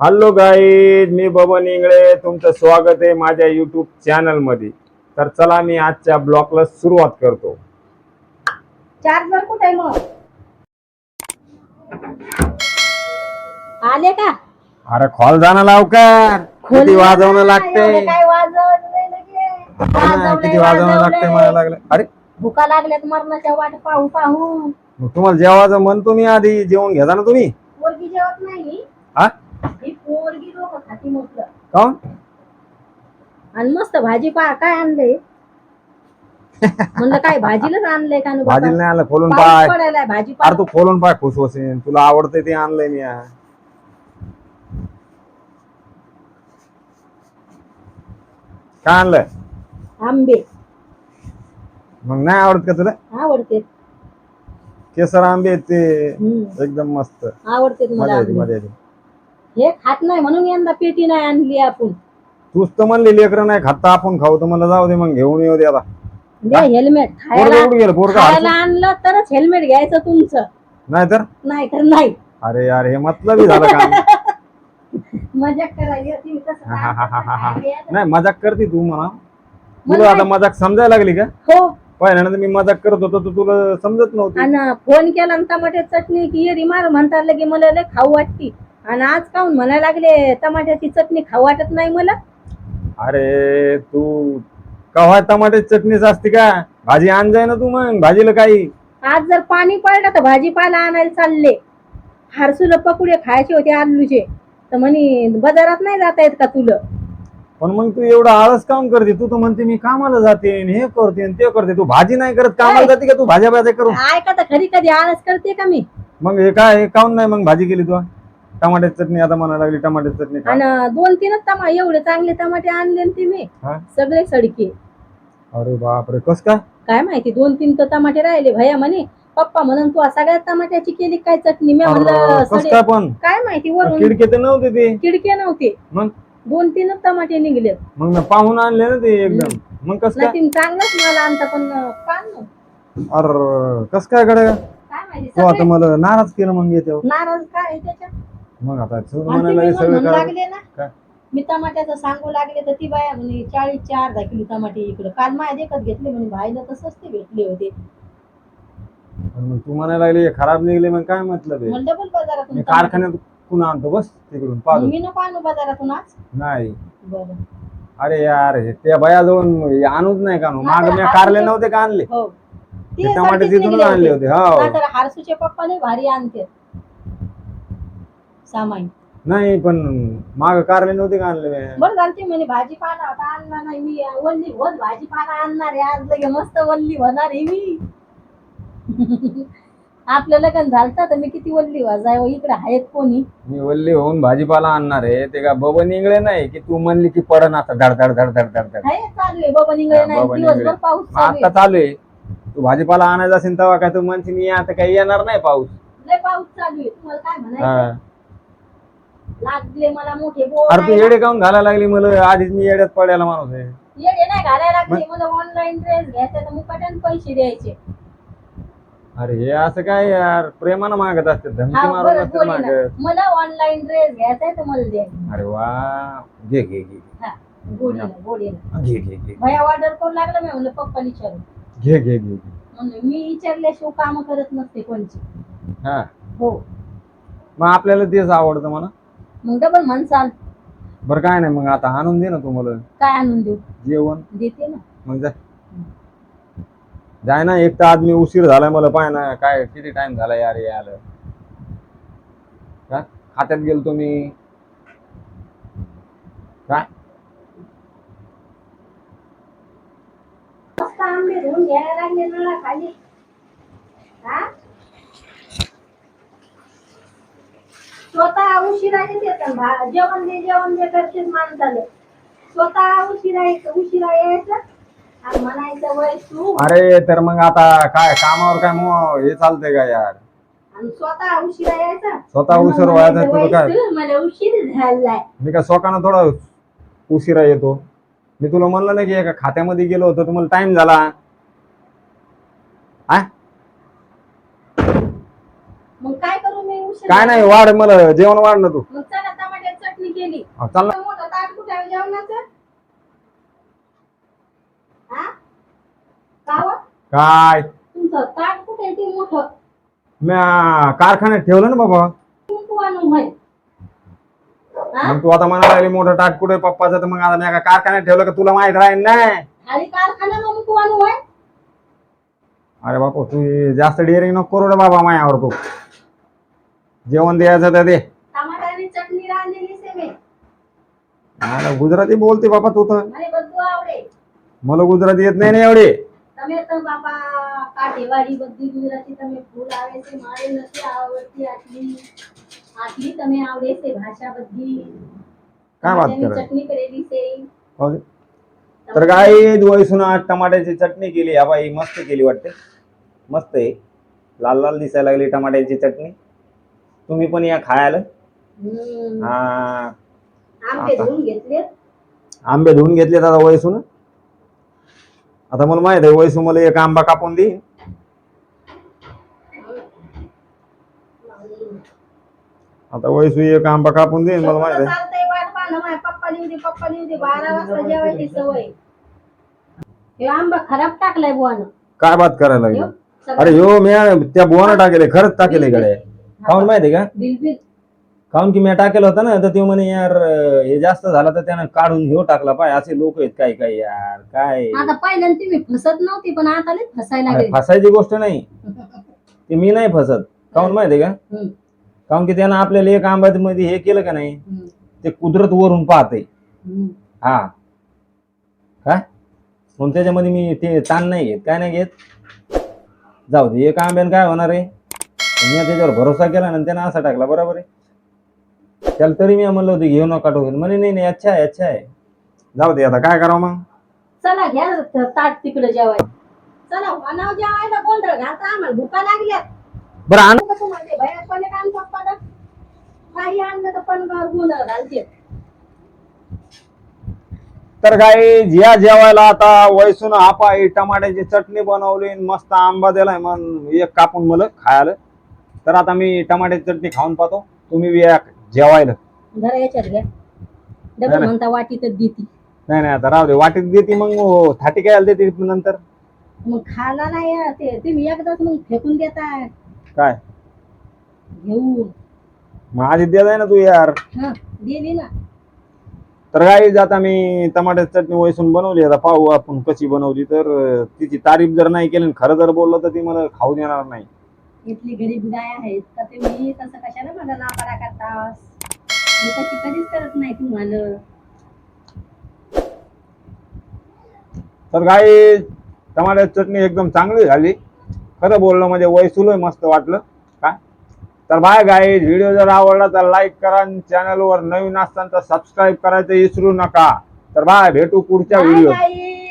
Hello guys मी बबन इंगळे. तुमचं स्वागत आहे माझ्या युट्यूब चॅनलमध्ये. तर चला मी आजच्या ब्लॉगला सुरुवात करतो. चार्जर कुठे आहे मग? आले का? अरे खोल जाणं लवकर. किती वाजवणं लागते काय वाजवलं नाही लगे. वाजवलंय, किती वाजवणं लागते. मला लागलं. अरे. भुका लागल्यात मरणाच्या वाट पाहू पाहू मग तुम्हाला जेवायचं म्हणतो मी आधी. जेवण घ्या ना तुम्ही. जेवत नाही? हा? काऊन आणि मस्त भाजी पहा काय आणलंय? म्हणलं काय भाजीलाच आणलंय का नु बाबा? भाजीला नाही आलं खोलून पाऊस पाय. पडायलाय भाजी अरे तू खोलून पाय खुश होशील. तुला आवडतंय ते आणलंय मी. आज. काय आणलंय? आंबे. मग नाही आवडत का तुला? आवडते. केसर आंबे आहेत ते. हम्म, एकदम मस्त. आवडते मला मजा येते आंबे. मजा येते. हे खात नाही म्हणून यंदा पेटी नाही आणली आपण. तूच तर म्हणली लेकरं नाही खाता आपण खाऊ. तर मला जाऊ दे मग घेऊन येऊ दे आता. हेल्मेट. पोरगं खायला उडून गेलं पोरगं खायला हसू. आणलं तरच हेल्मेट घ्यायचं तुमचं. नाही तर? नाही तर नाही. अरे यार हे मतलबी झालं काम मजा करायची होती तसं हा, हा, हा, हा, हा, हा. काय? नाही मजाक करते तू म्हणा. तुला आता? मजाक समजायला लागली का? हो. पहिल्यांदा मी मजाक करत होतो तर तुला समजत नव्हती. आणि फोन केला आणि टमाट्याची चटणी की ये मार म्हणता लगे मला लय खाऊ वाटती. आणि आज काऊन म्हणायला लागले टमाट्याची चटणी खाऊ वाटत नाही मला. अरे तू कव्हा टमाट्याची चटणीच असते का? भाजी आण जाय ना तू मग भाजीला काही. आज जर पाणी पडलं तर भाजीपाला आणायला चालले. हारसूला पकुडे खायचे होते आलूचे. तर म्हणे बाजारात नाही जाता येत का तुला? पण मग तू एवढं आळस काम करते? तू तर म्हणते मी कामाला जाते आणि हे करते आणि ते करते. तू भाजी नाही करत कामाला जाते का तू? भाज्या भाज्या करून? ऐका तर खरी कधी आळस करते का मी? मग हे काय हे काऊन नाही मग भाजी केली तू? टमाट्याची चटणी आता म्हणायला लागली टमाट्याची चटणी खा. आणि दोन तीनच टमा एवढे चांगले टमाटे आणले न ते मी हा? सगळे सडके. अरे बापरे कस काय? काय माहिती दोन तीन तर टमाटे राहिले. भैया म्हणे पप्पा म्हणून तू सगळ्या टमाट्याची केली काय चटणी? मी म्हणलं अरे, कस सडे- काय पण? काय माहिती वरून किडके तर नव्हते ते. किडके नव्हते. मग? दोन तीनच टमाटे निघले मग मी पाहून आणले ना ते एकदम. मग कस काय? नाही चांगलाच माल आणता पण कान. अरे कस काय कडे काय माहिती तू आता सगळे मला नाराज केलं मग येते नाराज काय आहे त्याच्यात? मग आता तू आणि म्हणायला ते लागली सगळं लागले ना? मी टमाट्याचं सांगू लागले तर ती बाया म्हणे चाळीसचे अर्धा किलो टमाटे इकडं. काल माझ्या देखत घेतले म्हणे भाईला तर स्वस्त भेटले होते. पण मग तू म्हणायला लागली हे खराब निघले. मग काय म्हटलं ते डबल बाजारातून मी टमाटे. कारखान्यात कुणा आणतो बस तिकडून मग पाहतो. मी नको आणू बाजारातून आज. नाही. बरं. अरे यार हे त्या बयाजवळून आणूच नाही का? माग मी कारले नव्हते का आणले? हो. ते ते टमाटे सारखेच तिथूनच निघले आणले होते. हो. तर हारसूचे पप्पा लय भारी आणते. सामान. नाही पण माग कारले नव्हते का आणले? बरं झालते म्हणे भाजीपाला होता आणला नाही मी. वल्ली होत भाजीपाला आणणार आहे आज. लगे मस्त वल्ली होणार आहे मी. आपलं लग्न झालं तर मी किती वल्ली वाजाय इकडे आहेत कोणी? मी वल्ली होऊन भाजीपाला आणणार आहे. ते का बबन इंगळे नाही की तू म्हणली की पडन आता धड धड धड धड धड धड. आहे चालू आहे. बाबा निघळे हा, नाही. बाबा दिवसभर निघळे. पाऊस चालू आता चालू आहे. तू भाजीपाला आणायचा असेल तेव्हा काय तू म्हणशील मी आता काही येणार नाही पाऊस. लय पाऊस चालू आहे. तुम्हाला काय म्हणायचं हा. लागले मला मोठे बोर अरे तू येडे काऊन घालायला लागली मला? आधीच मी येड्यात पडायला माणूस आहे. येडे नाही घालायला लागले मला ऑनलाईन ड्रेस घ्यायचा तर मुकाट्याने पैसे द्यायचे. अरे हे असं काय यार? प्रेमानं मागत असते धमकी हा मारून बरं असते बोली ना. मागत. मला ऑनलाईन ड्रेस घ्यायचा आहे तर मला द्या. अरे वा. घे घे घे. हा घे घे घे. भया ऑर्डर करू लागला मी म्हणलं पप्पा विचारू. घे घे घे मी विचारल्याशिवाय काम करत नसते कोणची. हा. हो. मग आपल्याला तेच आवडतं म्हणा. मग डबल म्हणसाल बरं काय नाही मग आता आणून दे ना तू मला काय आणून देऊ? जेवण. देते ना. मग जाय जाय ना एक तर आज मी उशीर झालाय मला पाय ना. काय किती टाइम झाला यार हे आलं. का खात्यात गेलतो मी. काय धुवून घ्यायला लागले नळा खाली. हा? जेवण दे जेवण दे करतेच माणसाले. स्वतः उशिरा यायचं उशिरा यायचं. आणि म्हणायचं वय तू. अरे तर मग आता काय कामावर काय मग हे चालतंय का यार? आणि स्वतः उशिरा यायचा. स्वतः आणि मग उशीर व्हायचा म्हणायचं, तुला "वय काय? तू, मला उशीर झालाय. मी काय स्वकानं थोडा उशिरा येतो? मी तुला म्हणलं नाही की एका खात्यामध्ये गेलो होतो तुम्हाला टाइम झाला. आ? मग काय करू? उशिरा काय नाही वाढ मला जेवण वाढ ना तू. मग चला टमाट्याचं हा, चाल ना. मोठं ताट कुठे आहे जेवणाचं? हा? कावं? काय? तुमचं ताट कुठे आहे ते मोठं? म्या कारखान्यात ठेवलं ना बाबा. कुंकू आणून होय हा? मग तू आता म्हणायला लागली मोठं टाट कुठे पप्पाचं? तर मग आता मी का कारखान्यात ठेवलं का तुला माहीत राहील नाही खाली कारखाना कुंकू आणून होय अरे बापू तू जास्त डेअरिंग नको करू रे बाबा मायावर तू. जेवण द्यायचं तर दे टमाटानी चटणी रांधलेली से मी अरे गुजराती बोलते बाबा तू तर મને બધું આવડે मला गुजराती येत नाही ना एवढी તમે તો બાપા કાઠેવાડી બધી ગુજરાતી તમે ભૂલ આવે છે મારે નથી આવડતી આટલી આટલી તમે આવડે છે ભાષા બધી काय बात ટમાટાની કરે ચટણી કરેલી છે हो दे. तर काय वयसून आज टमाट्याची चटणी केली हा बाई मस्त केली वाटते मस्त आहे लाल लाल दिसायला लागली टमाट्याची चटणी तुम्ही पण या खायला. हम्म. हा. आंबे आता. धुवून घेतले आंबे धुवून घेतलेत आता वयसून आता मला माहीत आहे वयसू मला एक आंबा कापून दे. आता वयसू एक आंबा कापून दे मला माहीत आहे. चालतंय वाट पाहणं माझ्या पप्पा लिहू दे पप्पा लिहू दे बारा वाजता जेवायची सवय. हे आंबा खराब टाकलाय बुवानं. काय बात करायला लागली? अरे हो मी त्या बुवानं टाकेले खरंच टाकेले गडे काऊन माहिती का? बिलबिल काऊन की मी टाकेलं होतं ना तर ते म्हणे यार हे जास्त झालं तर त्यानं काढून घेऊ टाकला पाय असे लोक आहेत काय काय यार काय? आता पहिल्यांदा तुम्ही फसत नव्हती पण आता लय फसायला अरे लागले. फसायची गोष्ट नाही. ते मी नाही फसत. काऊन माहिती का? हम्म, काऊन की त्यानं आपल्याला एक आंब्यात मध्ये हे केलं का नाही हम्म, ते कुदरत वरून पाहते हम्म. हा. काय? म्हणून त्याच्यामध्ये मी ते ताण नाही घेत. काय नाही घेत? जाऊ दे एक आंब्यानं काय होणार आहे? मी त्याच्यावर भरोसा केला ना त्यानं असा टाकला बरोबर आहे? त्याला तरी मी म्हणलं होतं घेऊ नका टोकन. म्हणे नाही नाही अच्छा आहे अच्छा आहे. जाऊ दे आता काय करावं मग? चला घ्या त- ताट तिकडे जेवायला. चला वानाव जेवायला गोंधळ घालता आम्हाला भुका लागल्यात बरं आण. नको तुम्हाला ते बाहेर पडले काम पप्पाला काही आणलं तर पण गोंधळ घालते तर काय ज्या जेवायला आता वयसून आपाई टमाट्याची चटणी बनवली आणि मस्त आंबा दिलाय. मग एक कापून मला खायला. तर आता मी टमाट्याची चटणी खाऊन पाहतो. तुम्ही बी या जेवायला. जरा याच्यात घ्या. नाही, डबल नाही. म्हणता वाटीतच देती. नाही नाही आता राहू दे. वाटीत देते मग हो, थाटी काय देते नंतर. मग खाला नाही हा ते तुम्ही एकदाच मग फेकून देता. काय? घेऊन. माझी देत आहे ना तू यार. हा दिली ना. तर काय आता मी टमाट्याची चटणी वयसून बनवली. आता पाहू आपण कशी बनवली तर अं, तिची तारीफ जर नाही केली आणि खरं जर बोललं तर ती मला खाऊ देणार नाही. इथली गरीब गाय आहेत तर तुम्ही तसं कशाला मला नापारा करतास मी तशी कधीच करत नाही तुम्हाला. तर काय टमाट्याची चटणी एकदम चांगली झाली. खरं बोलणं म्हणजे वयसुलोय मस्त वाटलं. काय? तर बाय गाय व्हिडिओ जर आवडला तर लाईक करा आणि चॅनलवर नवीन असताना तर सबस्क्राईब करायचं विसरू नका. तर बाय भेटू पुढच्या व्हिडिओ गाई